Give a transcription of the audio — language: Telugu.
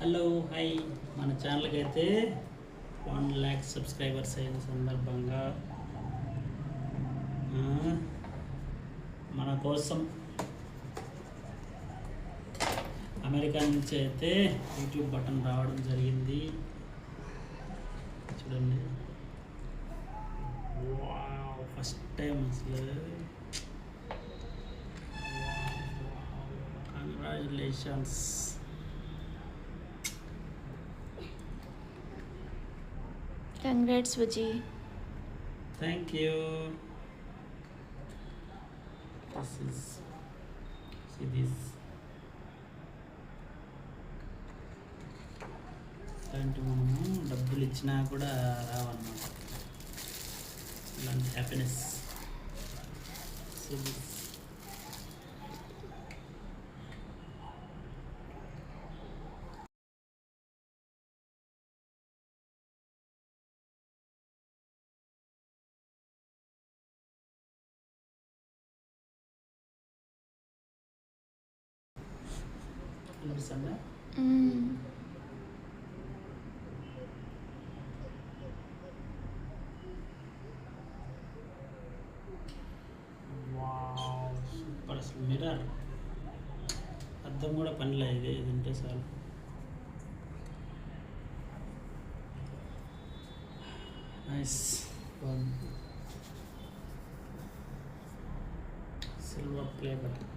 హలో హాయ్ మన ఛానల్కి అయితే వన్ ల్యాక్ సబ్స్క్రైబర్స్ అయిన సందర్భంగా మన కోసం అమెరికా నుంచి అయితే యూట్యూబ్ బటన్ రావడం జరిగింది. చూడండి. ఫస్ట్ టైం అసలు. Congratulations congrats Viji thank you this is see this. ఇలాంటి మనము డబ్బులు ఇచ్చినా కూడా రావన్నమాట. ఇలాంటి హ్యాపీనెస్ కనిపిస్తుందా వావ్ సూపర్ అసలు మిర్రర్ అద్దం కూడా పనిలే ఇది ఇది ఉంటే చాలు నైస్ బాగుంది సిల్వర్ ప్లే బటన్